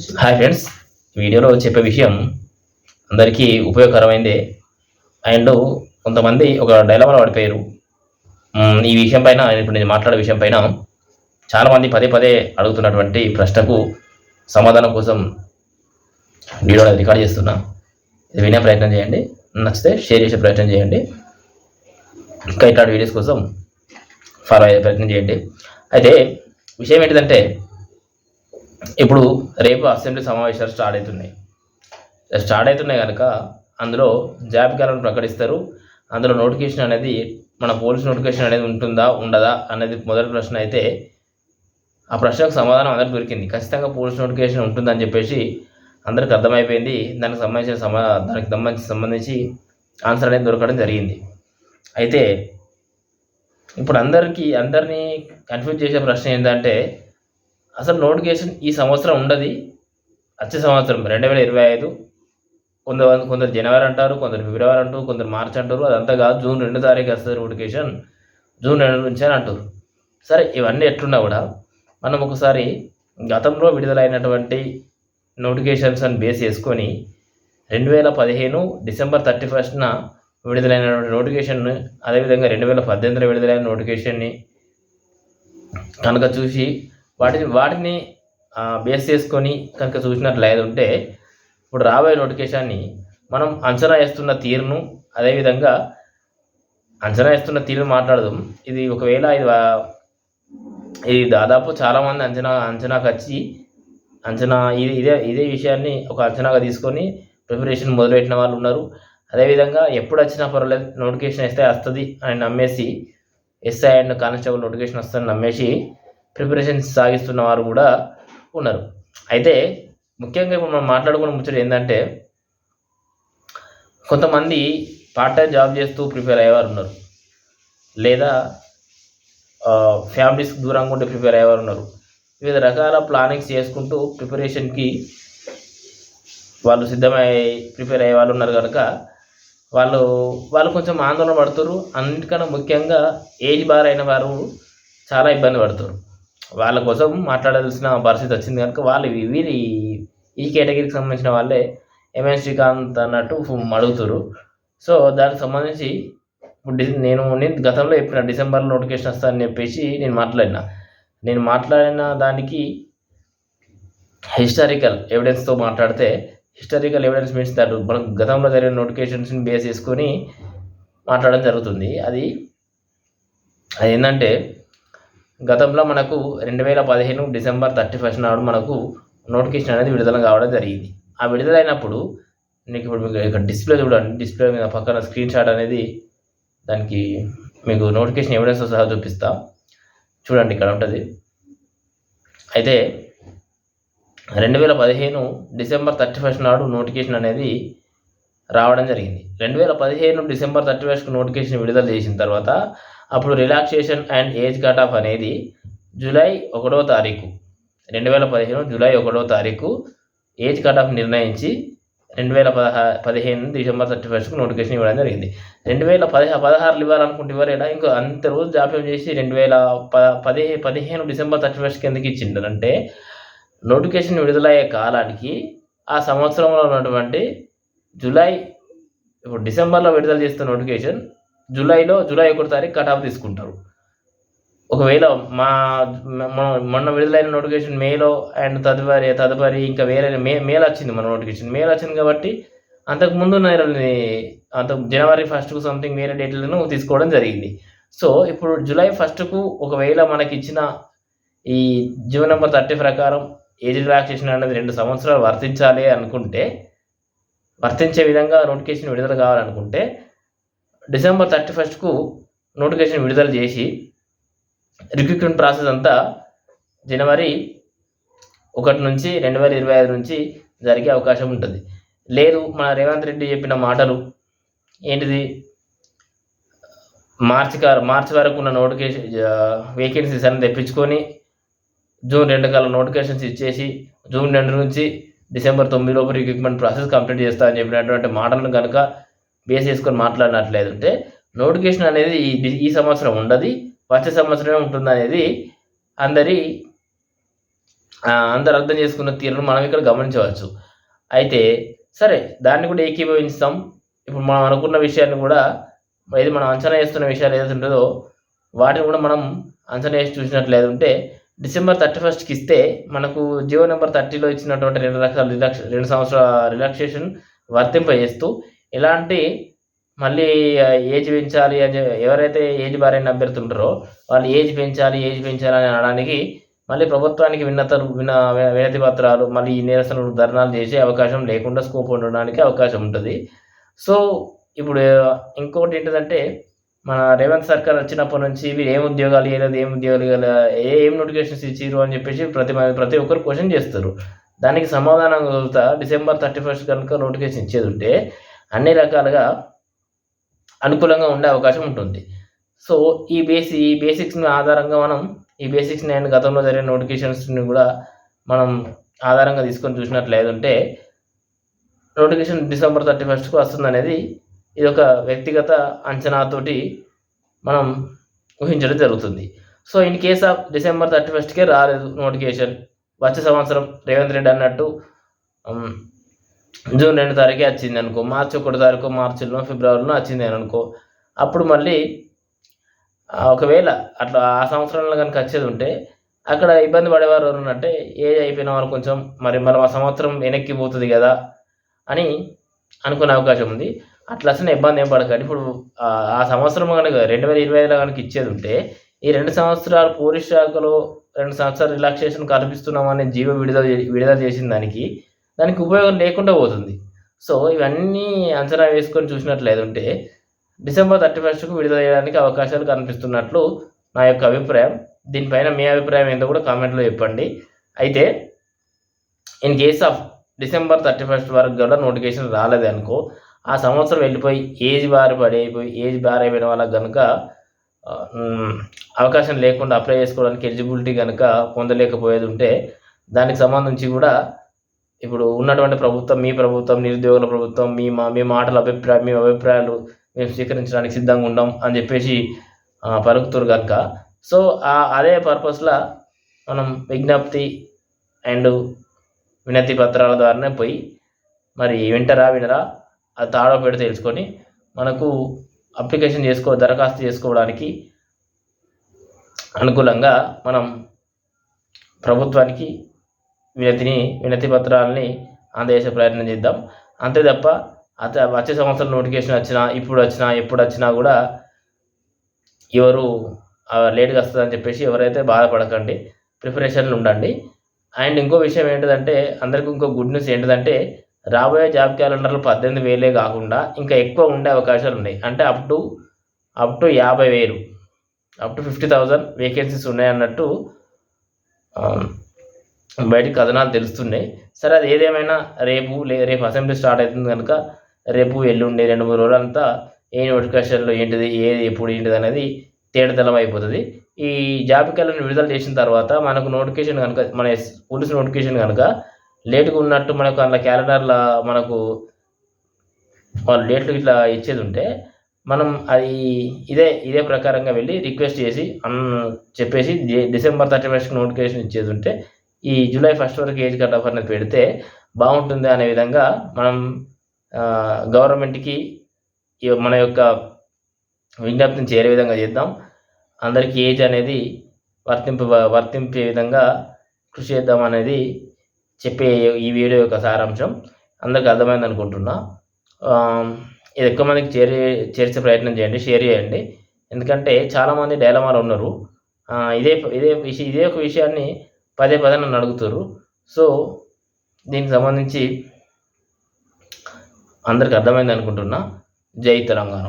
Hi friends వీడియోలో చెప్పే విషయం అందరికీ ఉపయోగకరమైందే. అండ్ కొంతమంది ఒక డైలామాలో పడిపోయారు. ఈ విషయం పైన ఇప్పుడు నేను మాట్లాడే విషయం పైన చాలామంది పదే పదే అడుగుతున్నటువంటి ప్రశ్నకు సమాధానం కోసం వీడియో రికార్డ్ చేస్తున్నా. ఇది వినే ప్రయత్నం చేయండి. నచ్చితే షేర్ చేసే ప్రయత్నం చేయండి. ఇంకా ఇట్లాంటి వీడియోస్ కోసం ఫాలో అయ్యే ప్రయత్నం చేయండి. అయితే విషయం ఏంటిదంటే ఇప్పుడు రేపు అసెంబ్లీ సమావేశాలు స్టార్ట్ అవుతున్నాయి. స్టార్ట్ అవుతున్నాయి కనుక అందులో జాబితాలను ప్రకటిస్తారు. అందులో నోటిఫికేషన్ అనేది మన పోలీస్ నోటిఫికేషన్ అనేది ఉంటుందా ఉండదా అనేది మొదటి ప్రశ్న అయితే ఆ ప్రశ్నకు సమాధానం అందరికి దొరికింది. ఖచ్చితంగా పోలీస్ నోటిఫికేషన్ ఉంటుందని చెప్పేసి అందరికి అర్థమైపోయింది. దానికి సంబంధించిన సమా దానికి సంబంధించి సంబంధించి ఆన్సర్ అనేది దొరకడం జరిగింది. అయితే ఇప్పుడు అందరికీ అందరినీ కన్ఫ్యూజ్ చేసే ప్రశ్న ఏంటంటే అసలు నోటిఫికేషన్ ఈ సంవత్సరం ఉండదు. వచ్చే సంవత్సరం రెండు వేల ఇరవై ఐదు. కొందరు కొందరు జనవరి అంటారు కొందరు ఫిబ్రవరి అంటారు కొందరు మార్చ్ అంటారు. అదంతా కాదు జూన్ రెండు తారీఖు వస్తుంది నోటిఫికేషన్. జూన్ రెండు నుంచి అని అంటారు. సరే ఇవన్నీ ఎట్లున్నా కూడా మనం ఒకసారి గతంలో విడుదలైనటువంటి నోటిఫికేషన్స్ అని బేస్ చేసుకొని రెండు వేల పదిహేను డిసెంబర్ థర్టీ ఫస్ట్న విడుదలైనటువంటి నోటిఫికేషన్ను అదేవిధంగా రెండు వేల పద్దెనిమిదిలో విడుదలైన నోటిఫికేషన్ని కనుక చూసి వాటిని వాటిని బేస్ చేసుకొని కనుక చూసినట్లయితే ఉంటే ఇప్పుడు రాబోయే నోటిఫికేషన్ని మనం అంచనా వేస్తున్న తీరును అదేవిధంగా అంచనా వేస్తున్న తీరును మాట్లాడదాం. ఇది ఒకవేళ ఇది ఇది దాదాపు చాలామంది అంచనా అంచనాకు వచ్చి అంచనా ఇది ఇదే ఇదే విషయాన్ని ఒక అంచనాగా తీసుకొని ప్రిపరేషన్ మొదలుపెట్టిన వాళ్ళు ఉన్నారు. అదేవిధంగా ఎప్పుడు వచ్చినా పర్వాలేదు నోటిఫికేషన్ ఇస్తే వస్తుంది అని నమ్మేసి ఎస్ఐ అండ్ కానిస్టేబుల్ నోటిఫికేషన్ వస్తుందని నమ్మేసి ప్రిపరేషన్ సాగిస్తున్న వారు కూడా ఉన్నారు. అయితే ముఖ్యంగా ఇప్పుడు మనం మాట్లాడుకున్న ముచ్చట ఏంటంటే కొంతమంది పార్ట్ టైం జాబ్ చేస్తూ ప్రిపేర్ అయ్యేవారు ఉన్నారు. లేదా ఫ్యామిలీస్ దూరంగా ఉంటే ప్రిపేర్ అయ్యేవారు ఉన్నారు. వివిధ రకాల ప్లానింగ్స్ చేసుకుంటూ ప్రిపరేషన్కి వాళ్ళు సిద్ధమై ప్రిపేర్ అయ్యే వాళ్ళు ఉన్నారు కనుక వాళ్ళు వాళ్ళు కొంచెం ఆందోళన పడుతున్నారు అన్నిటికన్నా ముఖ్యంగా ఏజ్ బార్ అయిన వారు చాలా ఇబ్బంది పడుతున్నారు వాళ్ళ కోసం మాట్లాడాల్సిన పరిస్థితి వచ్చింది కనుక వాళ్ళు వీరి ఈ కేటగిరీకి సంబంధించిన వాళ్ళే ఎంఎస్ శ్రీకాంత్ అన్నట్టు అడుగుతారు సో దానికి సంబంధించి ఇప్పుడు నేను నేను గతంలో చెప్పిన డిసెంబర్లో నోటిఫికేషన్ వస్తుందని చెప్పేసి నేను మాట్లాడిన. నేను మాట్లాడిన దానికి హిస్టారికల్ ఎవిడెన్స్తో మాట్లాడితే హిస్టారికల్ ఎవిడెన్స్ మీన్స్ దట్ మనం గతంలో జరిగిన నోటిఫికేషన్స్ని బేస్ చేసుకొని మాట్లాడడం జరుగుతుంది. అది అది ఏంటంటే గతంలో మనకు రెండు వేల పదిహేను డిసెంబర్ థర్టీ ఫస్ట్ నాడు మనకు నోటిఫికేషన్ అనేది విడుదల కావడం జరిగింది. ఆ విడుదలైనప్పుడు మీకు ఇప్పుడు మీకు ఇక్కడ డిస్ప్లే చూడండి. డిస్ప్లే మీద పక్కన స్క్రీన్ షాట్ అనేది దానికి మీకు నోటిఫికేషన్ ఎవిడెన్స్ సహా చూపిస్తా. చూడండి ఇక్కడ ఉంటుంది. అయితే రెండు వేల పదిహేను డిసెంబర్ థర్టీ ఫస్ట్ నాడు నోటిఫికేషన్ అనేది రావడం జరిగింది. రెండు వేల పదిహేను డిసెంబర్ థర్టీ ఫస్ట్కు నోటిఫికేషన్ విడుదల చేసిన తర్వాత అప్పుడు relaxation and age cut off అనేది జూలై ఒకటో తారీఖు రెండు వేల పదిహేను జూలై ఒకటో తారీఖు ఏజ్ కట్ ఆఫ్ నిర్ణయించి రెండు వేల పదహా పదిహేను డిసెంబర్ థర్టీ ఫస్ట్కు నోటిఫికేషన్ ఇవ్వడం జరిగింది. రెండు వేల పదిహ పదహారులు ఇవ్వాలనుకుంటే ఇవ్వలేడా ఇంకా అంత రోజు జాప్యం చేసి రెండు వేల ప పది పదిహేను డిసెంబర్ థర్టీ ఫస్ట్కి ఎందుకు ఇచ్చిండ్రంటే నోటిఫికేషన్ విడుదలయ్యే కాలానికి ఆ సంవత్సరంలో ఉన్నటువంటి జూలై ఇప్పుడు డిసెంబర్లో విడుదల చేస్తున్న నోటిఫికేషన్ జూలైలో జూలై ఒకటి తారీఖు కట్ ఆఫ్ తీసుకుంటారు. ఒకవేళ మా మొన్న విడుదలైన నోటిఫికేషన్ మేలో అండ్ తదుపరి తదుపరి ఇంకా వేరే మే మేల్ వచ్చింది మన నోటిఫికేషన్. మేలు వచ్చింది కాబట్టి అంతకు ముందు నెలని అంత జనవరి ఫస్ట్కు సంథింగ్ వేరే డేట్లను తీసుకోవడం జరిగింది. సో ఇప్పుడు జూలై ఫస్ట్కు ఒకవేళ మనకి ఇచ్చిన ఈ జీవో నెంబర్ థర్టీ ప్రకారం ఏజ్ రిలాక్సేషన్ అనేది రెండు సంవత్సరాలు వర్తించాలి అనుకుంటే వర్తించే విధంగా నోటిఫికేషన్ విడుదల కావాలనుకుంటే డిసెంబర్ థర్టీ ఫస్ట్కు నోటిఫికేషన్ విడుదల చేసి రిక్రూట్మెంట్ ప్రాసెస్ అంతా జనవరి ఒకటి నుంచి రెండు వేల ఇరవై ఐదు నుంచి జరిగే అవకాశం ఉంటుంది. లేదు మన రేవంత్ రెడ్డి చెప్పిన మాటలు ఏంటిది? మార్చి కారు మార్చి వరకు ఉన్న నోటిఫికేషన్ వేకెన్సీస్ అన్ని తెప్పించుకొని జూన్ రెండు కల్లా నోటిఫికేషన్స్ ఇచ్చేసి జూన్ రెండు నుంచి డిసెంబర్ తొమ్మిది లోపు రిక్రూట్మెంట్ ప్రాసెస్ కంప్లీట్ చేస్తా అని చెప్పినటువంటి మాటలను కనుక బేస్ చేసుకొని మాట్లాడినట్లయితే ఉంటే నోటిఫికేషన్ అనేది ఈ ఈ సంవత్సరం ఉండదు వచ్చే సంవత్సరమే ఉంటుంది అనేది అందరి అందరు అర్థం చేసుకున్న తీరును మనం ఇక్కడ గమనించవచ్చు. అయితే సరే దాన్ని కూడా ఏకీభవిస్తాం ఇప్పుడు మనం అనుకున్న విషయాన్ని కూడా ఏది మనం అంచనా వేస్తున్న విషయాలు ఏదైతే ఉంటుందో వాటిని కూడా మనం అంచనా వేసి చూసినట్లు ఉంటే డిసెంబర్ థర్టీ ఫస్ట్కి ఇస్తే మనకు జియో నెంబర్ థర్టీలో ఇచ్చినటువంటి రెండు లక్షల రిలాక్స్ రెండు సంవత్సరాల రిలాక్సేషన్ వర్తింపజేస్తూ ఎలాంటి మళ్ళీ ఏజ్ పెంచాలి అని ఎవరైతే ఏజ్ బారైన అభ్యర్థులు ఉంటారో వాళ్ళు ఏజ్ పెంచాలి ఏజ్ పెంచాలి అని అనడానికి మళ్ళీ ప్రభుత్వానికి విన్నత విన వినతి పత్రాలు మళ్ళీ ఈ నిరసనలు ధర్నాలు చేసే అవకాశం లేకుండా స్కోప్ ఉండడానికి అవకాశం ఉంటుంది. సో ఇప్పుడు ఇంకోటి ఏంటంటే మన రేవంత్ సర్కార్ వచ్చినప్పటి నుంచి వీళ్ళు ఏం ఉద్యోగాలు ఇవ్వలేదు ఏం ఉద్యోగాలు ఇవ్వలేదు ఏ ఏం నోటిఫికేషన్స్ ఇచ్చిర్రు అని చెప్పేసి ప్రతి ప్రతి ఒక్కరు క్వశ్చన్ చేస్తారు. దానికి సమాధానం కలుగుతా డిసెంబర్ థర్టీ ఫస్ట్ కనుక నోటిఫికేషన్ ఇచ్చేది ఉంటే అన్ని రకాలుగా అనుకూలంగా ఉండే అవకాశం ఉంటుంది. సో ఈ బేసి ఈ బేసిక్స్ని ఆధారంగా మనం ఈ బేసిక్స్ అండ్ గతంలో జరిగిన నోటిఫికేషన్స్ని కూడా మనం ఆధారంగా తీసుకొని చూసినట్లయితే ఉంటే నోటిఫికేషన్ డిసెంబర్ థర్టీ ఫస్ట్కి వస్తుంది అనేది ఇది ఒక వ్యక్తిగత అంచనాతోటి మనం ఊహించడం జరుగుతుంది. So in case of December thirty ఫస్ట్కే రాలేదు నోటిఫికేషన్ వచ్చే సంవత్సరం రేవంత్ రెడ్డి అన్నట్టు జూన్ రెండు తారీఖే వచ్చింది అనుకో మార్చి ఒకటి తారీఖు మార్చిలో ఫిబ్రవరిలో వచ్చింది అని అనుకో అప్పుడు మళ్ళీ ఒకవేళ అట్లా ఆ సంవత్సరంలో కనుక వచ్చేది ఉంటే అక్కడ ఇబ్బంది పడేవారు ఉన్నట్టే ఏజ్ అయిపోయిన వారు కొంచెం మరి మనం ఆ సంవత్సరం వెనక్కి పోతుంది కదా అని అనుకునే అవకాశం ఉంది. అట్లా అసలు ఇబ్బంది ఏం పడకండి ఇప్పుడు ఆ సంవత్సరం కనుక రెండు వేల ఇరవై ఐదులో కనుక ఇచ్చేది ఉంటే ఈ రెండు సంవత్సరాలు పోలీస్ శాఖలో రెండు సంవత్సరాలు రిలాక్సేషన్ కల్పిస్తున్నామనే జీవో విడుదల విడుదల చేసిన దానికి దానికి ఉపయోగం లేకుండా పోతుంది. సో ఇవన్నీ అంచనా వేసుకొని చూసినట్లయితే డిసెంబర్ థర్టీ ఫస్ట్కు విడుదల చేయడానికి అవకాశాలు కనిపిస్తున్నట్లు నా యొక్క అభిప్రాయం. దీనిపైన మీ అభిప్రాయం ఏంటో కూడా కామెంట్లో చెప్పండి. అయితే in case of December thirty first వరకు కూడా నోటిఫికేషన్ రాలేదు అనుకో ఆ సంవత్సరం వెళ్ళిపోయి ఏజ్ బారి పడైపోయి ఏజ్ బారి అయిపోయిన వాళ్ళకి కనుక అవకాశం లేకుండా అప్లై చేసుకోవడానికి ఎలిజిబిలిటీ కనుక పొందలేకపోయేది ఉంటే దానికి సంబంధించి కూడా ఇప్పుడు ఉన్నటువంటి ప్రభుత్వం మీ ప్రభుత్వం నిరుద్యోగుల ప్రభుత్వం మీ మా మీ మాటల అభిప్రాయం మీ అభిప్రాయాలు మేము స్వీకరించడానికి సిద్ధంగా ఉండం అని చెప్పేసి పలుకుతారు కనుక సో ఆ అదే పర్పస్లో మనం విజ్ఞప్తి అండ్ వినతి పత్రాల ద్వారానే పోయి మరి వింటరా వినరా? అది తాడో పెడితే తెలుసుకొని మనకు అప్లికేషన్ చేసుకో దరఖాస్తు చేసుకోవడానికి అనుకూలంగా మనం ప్రభుత్వానికి వినతిని వినతి పత్రాలని అందజేసే ప్రయత్నం చేద్దాం. అంతే తప్ప అత వచ్చే సంవత్సరం నోటిఫికేషన్ వచ్చినా ఇప్పుడు వచ్చినా ఎప్పుడు వచ్చినా కూడా ఎవరు లేట్గా లేట్గా వస్తుందని చెప్పేసి ఎవరైతే బాధపడకండి ప్రిపరేషన్లు ఉండండి. అండ్ ఇంకో విషయం ఏంటిదంటే అందరికీ ఇంకో గుడ్ న్యూస్ ఏంటిదంటే రాబోయే జాబ్ క్యాలెండర్లు పద్దెనిమిది వేలే కాకుండా ఇంకా ఎక్కువ ఉండే అవకాశాలు ఉన్నాయి. అంటే అప్ టు అప్ టు యాభై వేలు up to fifty thousand vacancies ఉన్నాయన్నట్టు బయటికి కథనాలు తెలుస్తున్నాయి. సరే అది ఏదేమైనా రేపు లే రేపు అసెంబ్లీ స్టార్ట్ అవుతుంది కనుక రేపు ఎల్లుండి రెండు మూడు రోజులంతా ఏ నోటిఫికేషన్లో ఏంటిది ఏది ఎప్పుడు ఏంటిది అనేది తేడతలం అయిపోతుంది. ఈ జాబితాలను విడుదల చేసిన తర్వాత మనకు నోటిఫికేషన్ కనుక మన ఎస్- పోలీస్ నోటిఫికేషన్ కనుక లేట్గా ఉన్నట్టు మనకు అందులో క్యాలెండర్లో మనకు వాళ్ళు డేట్లు ఇట్లా ఇచ్చేది ఉంటే మనం అది ఇదే ఇదే ప్రకారంగా వెళ్ళి రిక్వెస్ట్ చేసి అన్ చెప్పేసి డిసెంబర్ థర్టీ ఫస్ట్ నోటిఫికేషన్ ఇచ్చేది ఉంటే ఈ జూలై ఫస్ట్ వరకు ఏజ్ కట్ ఆఫ్ అనేది పెడితే బాగుంటుంది అనే విధంగా మనం గవర్నమెంట్కి ఈ మన యొక్క విజ్ఞప్తిని చేరే విధంగా చేద్దాం. అందరికీ ఏజ్ అనేది వర్తింపు వర్తింపే విధంగా కృషి చేద్దాం అనేది చెప్పే ఈ వీడియో యొక్క సారాంశం. అందరికి అర్థమైంది అనుకుంటున్నా. ఇది ఎక్కువ మందికి చేరే చేర్చే ప్రయత్నం చేయండి షేర్ చేయండి. ఎందుకంటే చాలామంది డైలమాలు ఉన్నారు. ఇదే ఇదే విషయం ఇదే ఒక విషయాన్ని పదే పదే నన్ను అడుగుతారు. సో దీనికి సంబంధించి అందరికి అర్థమైంది అనుకుంటున్నా. జై తెలంగాణ.